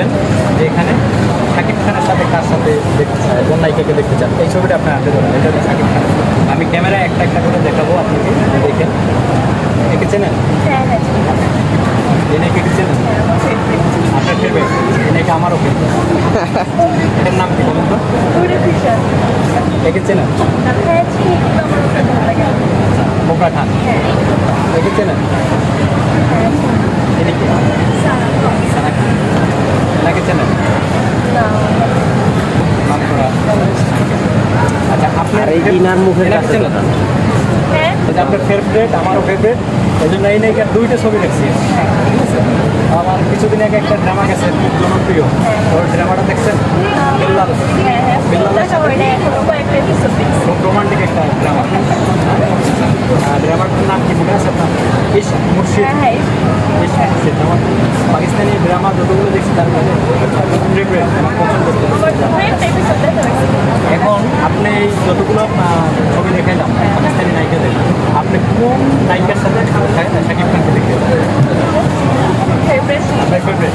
করবেন যে এখানে শাকিব খানের সাথে কার সাথে দেখতে চান কোন নায়িকাকে দেখতে চান? এই ছবিটা আপনার আনতে পারেন এটা হচ্ছে শাকিব খান আমি ক্যামেরায় একটা একটা করে দেখাবো আপনাকে দেখেন? একে চেনেন? এই নায়িকাকে চেনেন? আপনার ফেরবেন এই নায়িকা আমারও ফেরবেন এর নাম কি বলুন তো? একে চেনেন? মোকরা খান। একে চেনেন? এটি কি সারা সানা খান এনাকে চেনেন না নাম করা আচ্ছা আপনার আর এই ইনার মুখের কাছে হ্যাঁ এই আপনার ফেভারিট আমারও ফেভারিট এই জন্য এই নায়িকার দুইটা ছবি দেখছি। ঠিক আছে আমার কিছুদিন আগে একটা ড্রামা গেছে খুব জনপ্রিয়। ওর ড্রামাটা দেখছেন? বেল্লাল। হ্যাঁ হ্যাঁ হয় খুব রোমান্টিক একটা ড্রামা ড্রামাটার নাম কি মনে আছে আপনার? ইস মুর্শিদ। হ্যাঁ হ্যাঁ ইস মুর্শিদ। আমার পাকিস্তানি ড্রামা যতগুলো দেখছি তার মধ্যে আমার পছন্দ আমার কয়েকটা এপিসোড দেখা হয়েছে এখন আপনি এই যতগুলো ছবি দেখাইলাম পাকিস্তানি নায়িকাদের আপনি কোন নায়িকার সাথে শাকিব খানকে দেখতে আপনার ফেভারিট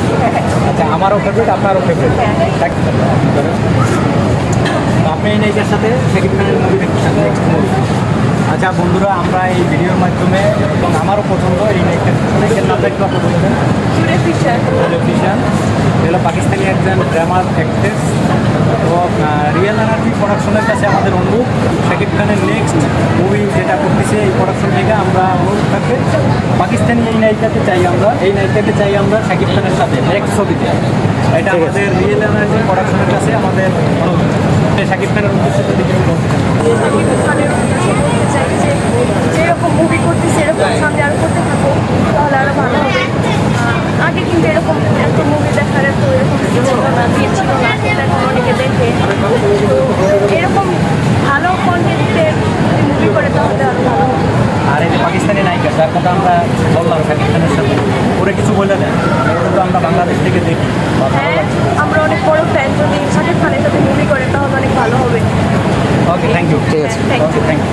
আচ্ছা আমারও ফেভারিট আপনারও ফেভারিট আপনি এই নায়িকার সাথে শাকিব খানের মুভি নেক্সট মুভি আচ্ছা বন্ধুরা আমরা এই ভিডিওর মাধ্যমে এবং আমারও পছন্দ এই নায়িকার নায়িকার নামটা একটু টেলিভিশন এগুলো পাকিস্তানি একজন ড্রামার অ্যাক্ট্রেস রিয়েল এনার্জি প্রোডাকশনের কাছে আমাদের অনুরোধ। শাকিব খানের নেক্সট মুভি যেটা করতেছে এই প্রোডাকশন থেকে আমরা অনুরোধ থাকবে। পাকিস্তানি এই নায়িকাতে চাই আমরা। এই নায়িকাতে চাই আমরা শাকিব খানের সাথে নেক্সট ছবিতে। এটা আমাদের রিয়েল এনার্জি প্রোডাকশনের কাছে আমাদের অনুরোধ। শাকিব খানের উদ্দেশ্যে যদি কেউ বলতে চান। যেরকম মুভি করতেছে এরকম সামনে আরও করতে থাকো তাহলে আরও ভালো হবে আহ, আগে কিন্তু এরকম এত মুভি দেখার এত এরকম কিছু ছিল না দিয়েছিল না এখন অনেকে দেখে তো এরকম ভালো কন্টেন্টের মুভি করে তাহলে আরও ভালো হবে আর এই যে পাকিস্তানি নায়িকা আমরা বললাম শাকিব খানের সাথে ওরা কিছু বলে না ওরা তো আমরা বাংলাদেশ থেকে দেখি হ্যাঁ আমরা অনেক বড় ফ্যান যদি শাকিব খানের সাথে মুভি করে তাহলে অনেক ভালো হবে। ওকে থ্যাংক ইউ ঠিক আছে। Thank you thank you